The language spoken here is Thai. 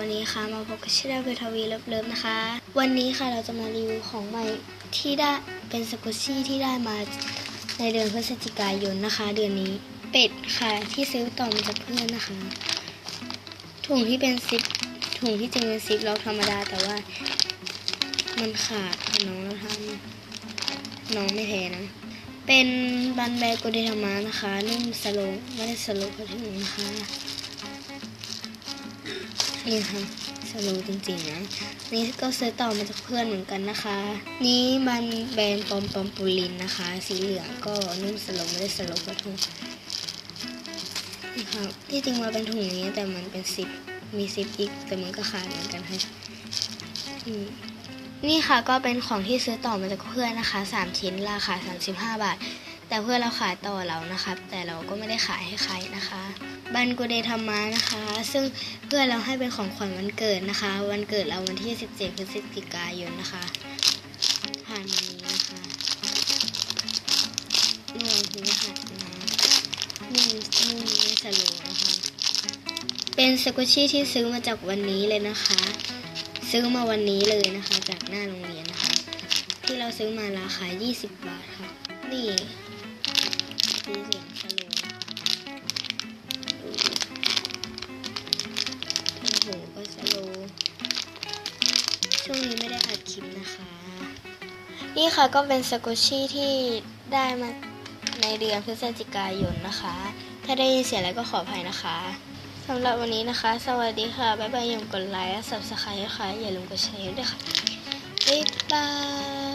วันนี้ค่ะมาพบกับชิดาเบทวีเลิฟๆนะคะ วันนี้ค่ะเราจะมารีวิวของใหม่ที่ได้เป็นสกุชี่ที่ได้มาในเดือนพฤศจิกายนนะคะ เดือนนี้เป็ดค่ะที่ซื้อต่อมาจากเพื่อนนะคะ ถุงที่เป็นซิปถุงที่จริงเป็นซิปล็อกธรรมดาแต่ว่ามันขาดค่ะน้องแล้วทำน้องไม่แท้นะ เป็นบันแบกโกเดธรรมานะคะนุ่มสโลว์ไม่ได้สโลว์กระถึงนะคะ นี่ค่ะสโลว์จริงๆนะ นี่ก็ซื้อต่อมาจากเพื่อนเหมือนกันนะคะ นี่มันแบรนด์ปอมปอมปูลินนะคะ สีเหลืองก็นุ่มสโลไม่ได้สโลกระถุงนี่ค่ะที่จริงมาเป็นถุงนี้แต่มันเป็นซิปมีซิปอีกแต่มันก็ขาดเหมือนกันค่ะนี่ค่ะก็เป็นของที่ซื้อต่อมาจากเพื่อนนะคะ 3 ชิ้นราคา 35 บาท แต่เพื่อเราขายต่อเรานะคะแต่เราก็ไม่ได้ขายให้ใครนะคะบันกูเดธรรมานะคะ ซึ่งเพื่อเราให้เป็นของขวัญวันเกิดนะคะ วันเกิดเราวันที่ 17พฤศจิกายนนะคะผ่านวันนี้นะคะรวมถึงรหัสนะนี่นี่ไม่สโลนะคะเป็นสกุชี่ที่ซื้อมาจากวันนี้เลยนะคะ ซื้อมาวันนี้เลยนะคะ จากหน้าโรงเรียนนะคะ ที่เราซื้อมาราคา 20 บาทค่ะนี่ คือเสียงสโลว์นะคะดูดิโอ้โหก็สโลว์ช่วงนี้ไม่ได้อัดคลิปนะคะ นี่ค่ะก็เป็นสกุชชี่ที่ได้มาในเดือนพฤศจิกายนนะคะ ถ้าได้ยินเสียงอะไรก็ขออภัยนะคะสำหรับวันนี้นะคะ สวัสดีค่ะ บ๊ายบายอย่าลืมกดไลค์และ subscribe นะคะ อย่าลืมกดแชร์ด้วยค่ะ บ๊ายบาย